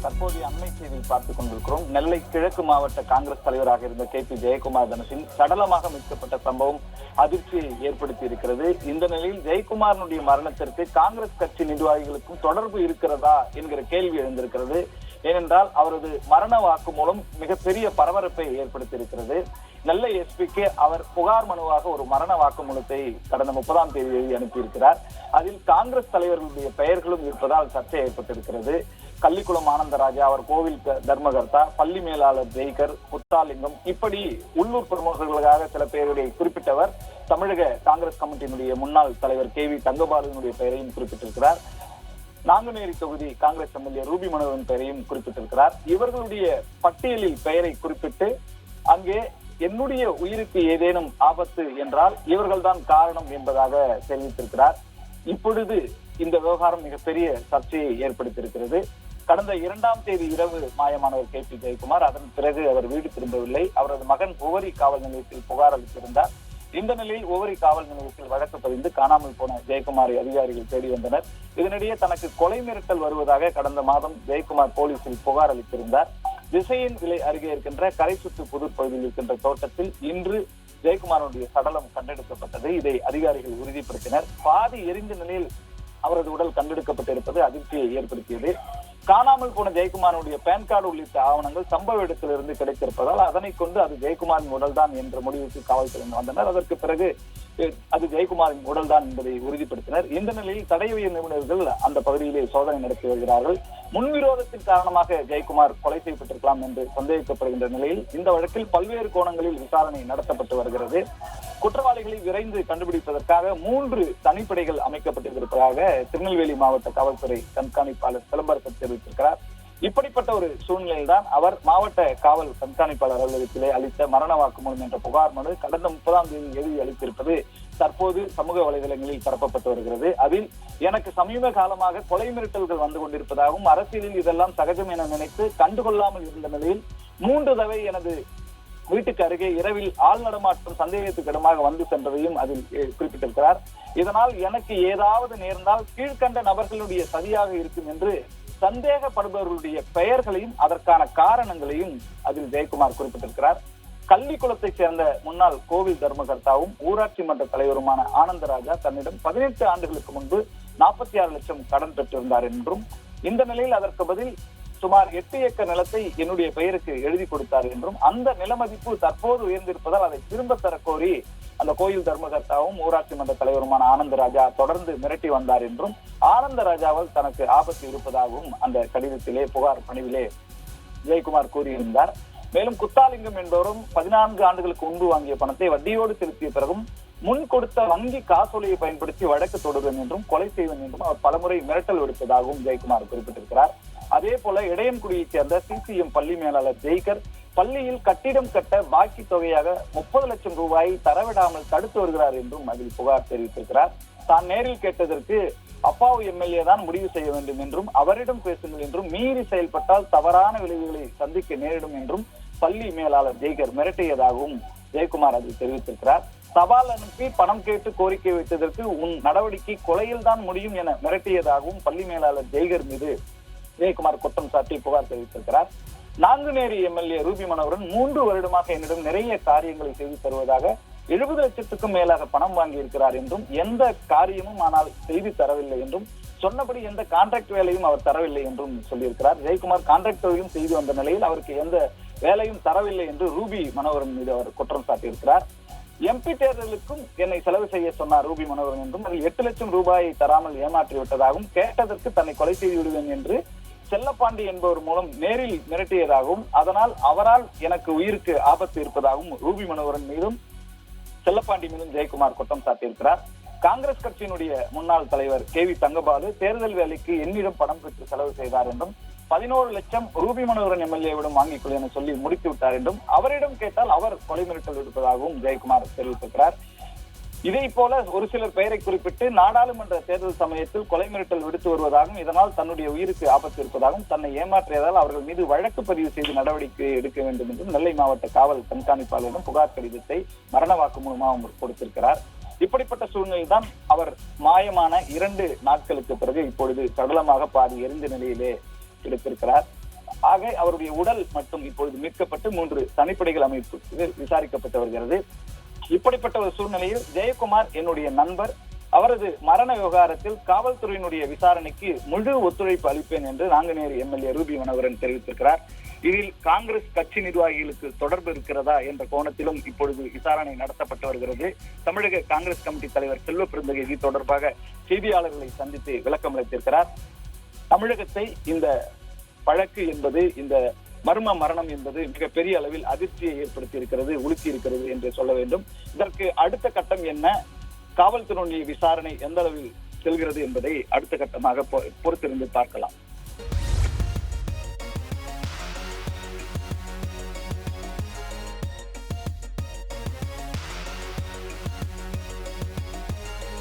தற்போதைய அண்மை செய்தியில் பார்த்துக் கொண்டிருக்கிறோம். நெல்லை கிழக்கு மாவட்ட காங்கிரஸ் தலைவராக இருந்த கே பி ஜெயக்குமார் தனுஷின் சடலமாக மீட்கப்பட்ட சம்பவம் அதிர்ச்சியை ஏற்படுத்தி இருக்கிறது. இந்த நிலையில் ஜெயக்குமாரனுடைய மரணத்திற்கு காங்கிரஸ் கட்சி நிர்வாகிகளுக்கும் தொடர்பு இருக்கிறதா என்கிற கேள்வி எழுந்திருக்கிறது. ஏனென்றால் அவரது மரண வாக்குமூலம் மிகப்பெரிய பரபரப்பை ஏற்படுத்தியிருக்கிறது. நல்ல நெல்லை எஸ்பிக்கு அவர் புகார் மனுவாக ஒரு மரண வாக்குமூலத்தை கடந்த முப்பதாம் தேதி எழுதி அனுப்பியிருக்கிறார். அதில் காங்கிரஸ் தலைவர்களுடைய பெயர்களும் இருப்பதால் சர்ச்சை ஏற்பட்டிருக்கிறது. கள்ளிக்குளம் ஆனந்தராஜா அவர் கோவில் தர்மகர்த்தா பள்ளி மேலாளர் ஜெய்கர் முத்தாலிங்கம் இப்படி உள்ளூர் பிரமுகர்களுக்காக சில பேருடைய குறிப்பிட்டவர் தமிழக காங்கிரஸ் கமிட்டியினுடைய முன்னாள் தலைவர் கே வி தங்கபாலுவினுடைய பெயரையும் குறிப்பிட்டிருக்கிறார். நாங்குநேரி தொகுதி காங்கிரஸ் எம்எல்ஏ ரூபி மனோகரன் பெயரையும் குறிப்பிட்டிருக்கிறார். இவர்களுடைய பட்டியலில் பெயரை குறிப்பிட்டு அங்கே என்னுடைய உயிருக்கு ஏதேனும் ஆபத்து என்றால் இவர்கள்தான் காரணம் என்பதாக தெரிவித்திருக்கிறார். இப்பொழுது இந்த விவகாரம் மிகப்பெரிய சர்ச்சையை ஏற்படுத்தியிருக்கிறது. கடந்த இரண்டாம் தேதி இரவு மாயமானவர் கே பி ஜெயக்குமார் அதன் பிறகு அவர் வீடு திரும்பவில்லை. அவரது மகன் உவரி காவல் நிலையத்தில் புகார் அளித்திருந்தார். இந்த நிலையில் ஒவ்வொரு காவல் நிலையத்தில் வழக்கு பதிந்து காணாமல் போன ஜெயக்குமாரை அதிகாரிகள் தேடி வந்தனர். இதனிடையே தனக்கு கொலை மிரட்டல் வருவதாக கடந்த மாதம் ஜெயக்குமார் போலீசில் புகார் அளித்திருந்தார். திசையின் விலை அருகே இருக்கின்ற கரைசுத்து புதூர் பகுதியில் இருக்கின்ற தோட்டத்தில் இன்று ஜெயக்குமாரனுடைய சடலம் கண்டெடுக்கப்பட்டது. இதை அதிகாரிகள் உறுதிப்படுத்தினர். பாதி எரிந்த நிலையில் அவரது உடல் கண்டெடுக்கப்பட்டிருப்பது அதிர்ச்சியை ஏற்படுத்தியது. காணாமல் போன ஜெயக்குமாரனுடைய பேன் கார்டு உள்ளிட்ட ஆவணங்கள் சம்பவ இடத்திலிருந்து கிடைத்திருப்பதால் அதனை கொண்டு அது ஜெயக்குமாரின் உடல்தான் என்ற முடிவுக்கு காவல்துறையினர் வந்தனர். அதற்கு பிறகு அது ஜெயக்குமாரின் உடல்தான் என்பதை உறுதிப்படுத்தினர். இந்த நிலையில் தடயவிய நிபுணர்கள் அந்த பகுதியிலே சோதனை நடத்தி வருகிறார்கள். முன்விரோதத்தின் காரணமாக ஜெயக்குமார் கொலை செய்யப்பட்டிருக்கலாம் என்று சந்தேகிக்கப்படுகின்ற நிலையில் இந்த வழக்கில் பல்வேறு கோணங்களில் விசாரணை நடத்தப்பட்டு வருகிறது. குற்றவாளிகளை விரைந்து கண்டுபிடிப்பதற்காக மூன்று தனிப்படைகள் அமைக்கப்பட்டிருப்பதாக திருநெல்வேலி மாவட்ட காவல்துறை கண்காணிப்பாளர் சிலம்பரசன் தெரிவித்திருக்கிறார். இப்படிப்பட்ட ஒரு சூழ்நிலையில்தான் அவர் மாவட்ட காவல் கண்காணிப்பாளர் அலுவலகத்திலே அளித்த மரண வாக்குமூலம் என்ற புகார் மனு கடந்த முப்பதாம் தேதி எழுதி அளித்திருப்பது தற்போது சமூக வலைதளங்களில் பரப்பப்பட்டு வருகிறது. அதில் எனக்கு சமீப காலமாக கொலை மிரட்டல்கள் வந்து கொண்டிருப்பதாகவும் அரசியலில் இதெல்லாம் சகஜம் என நினைத்து கண்டுகொள்ளாமல் இருந்த நிலையில் மூன்று தவை எனது வீட்டுக்கு அருகே இரவில் ஆள் நடமாட்டம் சந்தேகத்துக்கு இடமாக வந்து சென்றதையும் அதில் குறிப்பிட்டிருக்கிறார். இதனால் எனக்கு ஏதாவது நேர்ந்தால் கீழ்க்கண்ட நபர்களுடைய சதியாக இருக்கும் என்று சந்தேகப்படுபவர்களுடைய பெயர்களையும் அதற்கான காரணங்களையும் அதில் ஜெயக்குமார் குறிப்பிட்டிருக்கிறார். கள்ளிக்குளத்தைச் சேர்ந்த முன்னாள் கோவில் தர்மகர்த்தாவும் ஊராட்சி மன்ற தலைவருமான ஆனந்தராஜா தன்னிடம் பதினெட்டு ஆண்டுகளுக்கு முன்பு நாற்பத்தி ஆறு லட்சம் கடன் பெற்றிருந்தார் என்றும் இந்த நிலையில் அதற்கு பதில் சுமார் எட்டு ஏக்கர் நிலத்தை என்னுடைய பெயருக்கு எழுதி கொடுத்தார் என்றும் அந்த நிலமதிப்பு தற்போது உயர்ந்திருப்பதால் அதை திரும்ப தரக்கோரி அந்த கோயில் தர்மகர்த்தாவும் ஊராட்சி மன்ற தலைவருமான ஆனந்தராஜா தொடர்ந்து மிரட்டி வந்தார் என்றும் ஆனந்தராஜாவால் தனக்கு ஆபத்து இருப்பதாகவும் அந்த கடிதத்திலே புகார் பணிவிலே ஜெயக்குமார் கூறியிருந்தார். மேலும் குத்தாலிங்கம் என்பவரும் பதினான்கு ஆண்டுகளுக்கு முன்பு வாங்கிய பணத்தை வட்டியோடு செலுத்திய பிறகும் முன் கொடுத்த வங்கி காசோலையை பயன்படுத்தி வழக்கு தொடருவேன் என்றும் கொலை செய்வேன் என்றும் அவர் பலமுறை மிரட்டல் விடுத்ததாகவும் ஜெயக்குமார் குறிப்பிட்டிருக்கிறார். அதே போல இடையன்குடியை சேர்ந்த சிசிஎம் பள்ளி மேலாளர் ஜெய்கர் பள்ளியில் கட்டிடம் கட்ட பாக்கி தொகையாக முப்பது லட்சம் ரூபாயை தரவிடாமல் தடுத்து வருகிறார் என்றும் அதில் புகார் தெரிவித்திருக்கிறார். தான் நேரில் கேட்டதற்கு அப்பாவு எம்எல்ஏ தான் முடிவு செய்ய வேண்டும் என்றும் அவரிடம் பேசுங்கள் என்றும் மீறி செயல்பட்டால் தவறான விளைவுகளை சந்திக்க நேரிடும் என்றும் பள்ளி மேலாளர் ஜெய்கர் மிரட்டியதாகவும் ஜெயக்குமார் அதில் தெரிவித்திருக்கிறார். சவால் அனுப்பி பணம் கேட்டு கோரிக்கை வைத்ததற்கு உன் நடவடிக்கை கொலையில் தான் முடியும் என மிரட்டியதாகவும் பள்ளி மேலாளர் ஜெய்கர் மீது ஜெயக்குமார் குற்றம் சாட்டி புகார் தெரிவித்திருக்கிறார். நாங்குநேரி எம்எல்ஏ ரூபி மனோகரன் மூன்று வருடமாக என்னிடம் நிறைய காரியங்களை செய்து தருவதாக எழுபது லட்சத்துக்கும் மேலாக பணம் வாங்கி இருக்கிறார் என்றும் எந்த காரியமும் ஆனால் செய்து தரவில்லை என்றும் சொன்னபடி எந்த கான்ட்ராக்ட் வேலையும் அவர் தரவில்லை என்றும் சொல்லியிருக்கிறார். ஜெயக்குமார் கான்ட்ராக்ட் தொழிலும் செய்து வந்த நிலையில் அவருக்கு எந்த வேலையும் தரவில்லை என்று ரூபி மனோகரன் மீது அவர் குற்றம் சாட்டியிருக்கிறார். எம்பி தேர்தலுக்கும் என்னை செலவு செய்ய சொன்னார் ரூபி மனோகரன் என்றும் அதில் எட்டு லட்சம் ரூபாயை தராமல் ஏமாற்றி விட்டதாகவும் கேட்டதற்கு தன்னை கொலை செய்து விடுவேன் என்று செல்லப்பாண்டி என்பவர் மூலம் நேரில் மிரட்டியதாகவும் அதனால் அவரால் எனக்கு உயிருக்கு ஆபத்து இருப்பதாகவும் ரூபி மனோகரன் மீதும் செல்லப்பாண்டி மீதும் ஜெயக்குமார் குற்றம் சாட்டியிருக்கிறார். காங்கிரஸ் கட்சியினுடைய முன்னாள் தலைவர் கே வி தங்கபாலு தேர்தல் வேலைக்கு என்னிடம் பணம் பெற்று செலவு செய்தார் என்றும் பதினோரு லட்சம் ரூபி மனோகரன் எம்எல்ஏவிடம் வாங்கிக் கொள் என சொல்லி முடித்து விட்டார் என்றும் அவரிடம் கேட்டால் அவர் கொலை மிரட்டல் விடுப்பதாகவும் ஜெயக்குமார் தெரிவித்திருக்கிறார். இதை போல ஒரு சிலர் பெயரை குறிப்பிட்டு நாடாளுமன்ற தேர்தல் சமயத்தில் கொலை மிரட்டல் விடுத்து வருவதாகவும் இதனால் தன்னுடைய உயிருக்கு ஆபத்து இருப்பதாகவும் தன்னை ஏமாற்றியதால் அவர்கள் மீது வழக்கு பதிவு செய்து நடவடிக்கை எடுக்க வேண்டும் என்றும் நெல்லை மாவட்ட காவல் கண்காணிப்பாளரிடம் புகார் கடிதத்தை மரண வாக்குமூலமாக கொடுத்திருக்கிறார். இப்படிப்பட்ட சூழ்நிலையில் தான் அவர் மாயமான இரண்டு நாட்களுக்கு பிறகு இப்பொழுது சடலமாக பாதி எரிந்த நிலையிலே எடுத்திருக்கிறார். ஆக அவருடைய உடல் மட்டும் இப்பொழுது மீட்கப்பட்டு மூன்று தனிப்படைகள் அமைப்பு விசாரிக்கப்பட்டு வருகிறது. இப்படிப்பட்ட ஒரு சூழ்நிலையில் ஜெயக்குமார் என்னுடைய நண்பர். அவரது மரண விவகாரத்தில் காவல்துறையினுடைய விசாரணைக்கு முழு ஒத்துழைப்பு அளிப்பேன் என்று நாங்குநேரி எம்எல்ஏ ரூபி மனோகரன் தெரிவித்திருக்கிறார். இதில் காங்கிரஸ் கட்சி நிர்வாகிகளுக்கு தொடர்பு இருக்கிறதா என்ற கோணத்திலும் இப்பொழுது விசாரணை நடத்தப்பட்டு வருகிறது. தமிழக காங்கிரஸ் கமிட்டி தலைவர் செல்வ பெருந்தகை இது தொடர்பாக செய்தியாளர்களை சந்தித்து விளக்கம் அளித்திருக்கிறார் தமிழகத்தை இந்த வழக்கு என்பது இந்த மர்ம மரணம் என்பது மிகப்பெரிய அளவில் அதிர்ச்சியை ஏற்படுத்தி இருக்கிறது உளுத்தி இருக்கிறது என்று சொல்ல வேண்டும். இதற்கு அடுத்த கட்டம் என்ன? காவல்துறையினுடைய விசாரணை எந்த அளவில் செல்கிறது என்பதை அடுத்த கட்டமாக பொ- பொறுத்திருந்து பார்க்கலாம்.